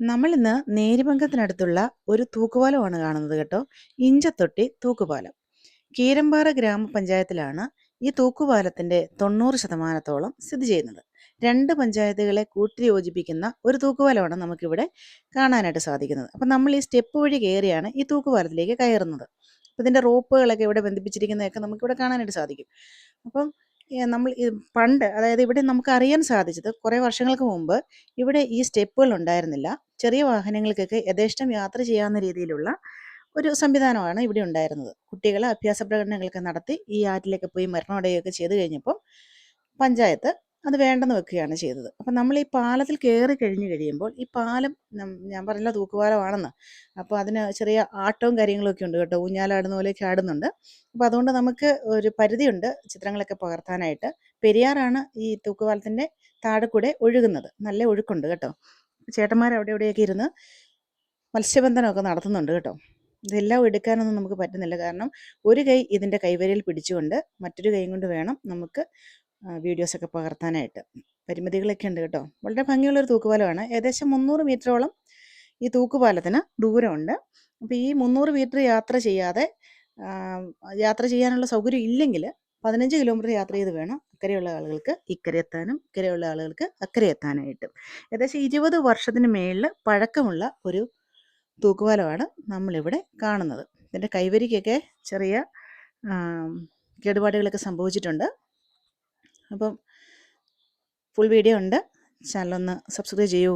നമ്മളിന്ന് നേരിമംഗത്തിനടുത്തുള്ള ഒരു തൂക്കുപാലമാണ് കാണുന്നത് കേട്ടോ. ഇഞ്ചത്തൊട്ടി തൂക്കുപാലം. കീരമ്പാറ ഗ്രാമപഞ്ചായത്തിലാണ് ഈ തൂക്കുപാലത്തിന്റെ തൊണ്ണൂറ് ശതമാനത്തോളം സ്ഥിതി ചെയ്യുന്നത്. രണ്ട് പഞ്ചായത്തുകളെ കൂട്ടി യോജിപ്പിക്കുന്ന ഒരു തൂക്കുപാലമാണ് നമുക്കിവിടെ കാണാനായിട്ട് സാധിക്കുന്നത്. അപ്പം നമ്മൾ ഈ സ്റ്റെപ്പ് വഴി കയറിയാണ് ഈ തൂക്കുപാലത്തിലേക്ക് കയറുന്നത്. അപ്പം ഇതിന്റെ റോപ്പുകളൊക്കെ ഇവിടെ ബന്ധിപ്പിച്ചിരിക്കുന്നതൊക്കെ നമുക്കിവിടെ കാണാനായിട്ട് സാധിക്കും. അപ്പം നമ്മൾ പണ്ട് അതായത് ഇവിടെ നമുക്ക് അറിയാൻ സാധിച്ചത് കുറേ വർഷങ്ങൾക്ക് മുമ്പ് ഇവിടെ ഈ സ്റ്റെപ്പുകൾ ഉണ്ടായിരുന്നില്ല. ചെറിയ വാഹനങ്ങൾക്കൊക്കെ യഥേഷ്ടം യാത്ര ചെയ്യാവുന്ന രീതിയിലുള്ള ഒരു സംവിധാനമാണ് ഇവിടെ ഉണ്ടായിരുന്നത്. കുട്ടികളെ അഭ്യാസ പ്രകടനങ്ങളൊക്കെ നടത്തി ഈ ആറ്റിലൊക്കെ പോയി മരണമടയുകയൊക്കെ ചെയ്തു കഴിഞ്ഞപ്പോൾ പഞ്ചായത്ത് അത് വേണ്ടെന്ന് വെക്കുകയാണ് ചെയ്തത്. അപ്പം നമ്മൾ ഈ പാലത്തിൽ കയറി കഴിഞ്ഞ് കഴിയുമ്പോൾ ഈ പാലം ഞാൻ പറഞ്ഞില്ല തൂക്കുപാലമാണെന്ന്. അപ്പോൾ അതിന് ചെറിയ ആട്ടവും കാര്യങ്ങളൊക്കെ ഉണ്ട് കേട്ടോ. ഊഞ്ഞാലാടുന്ന പോലെയൊക്കെ ആടുന്നുണ്ട്. അപ്പോൾ അതുകൊണ്ട് നമുക്ക് ഒരു പരിധിയുണ്ട് ചിത്രങ്ങളൊക്കെ പകർത്താനായിട്ട്. പെരിയാറാണ് ഈ തൂക്കുപാലത്തിന്റെ താഴെ കൂടെ ഒഴുകുന്നത്. നല്ല ഒഴുക്കുണ്ട് കേട്ടോ. ചേട്ടന്മാർ അവിടെ ഇവിടെയൊക്കെ ഇരുന്ന് മത്സ്യബന്ധനമൊക്കെ നടത്തുന്നുണ്ട് കേട്ടോ. ഇതെല്ലാം എടുക്കാനൊന്നും നമുക്ക് പറ്റുന്നില്ല. കാരണം ഒരു കൈ ഇതിന്റെ കൈവരിയിൽ പിടിച്ചുകൊണ്ട് മറ്റൊരു കൈ കൊണ്ട് വേണം നമുക്ക് വീഡിയോസൊക്കെ പകർത്താനായിട്ട്. പരിമിതികളൊക്കെ ഉണ്ട് കേട്ടോ. വളരെ ഭംഗിയുള്ളൊരു തൂക്കുപാലമാണ്. ഏകദേശം മുന്നൂറ് മീറ്ററോളം ഈ തൂക്കുപാലത്തിന് ദൂരമുണ്ട്. അപ്പോൾ ഈ മുന്നൂറ് മീറ്റർ യാത്ര ചെയ്യാതെ യാത്ര ചെയ്യാനുള്ള സൗകര്യം ഇല്ലെങ്കിൽ പതിനഞ്ച് കിലോമീറ്റർ യാത്ര ചെയ്ത് വേണം അക്കരെയുള്ള ആളുകൾക്ക് ഇക്കരെ എത്താനും ഇക്കരെയുള്ള ആളുകൾക്ക് അക്കരെ എത്താനായിട്ട് ഏകദേശം ഇരുപത് വർഷത്തിന് മേളിൽ പഴക്കമുള്ള ഒരു തൂക്കുപാലമാണ് നമ്മളിവിടെ കാണുന്നത്. ഇതിന്റെ കൈവരിക്കൊക്കെ ചെറിയ കേടുപാടുകളൊക്കെ സംഭവിച്ചിട്ടുണ്ട്. അപ്പം ഫുൾ വീഡിയോ ഉണ്ട്. ചാനലൊന്ന് സബ്സ്ക്രൈബ് ചെയ്യൂ.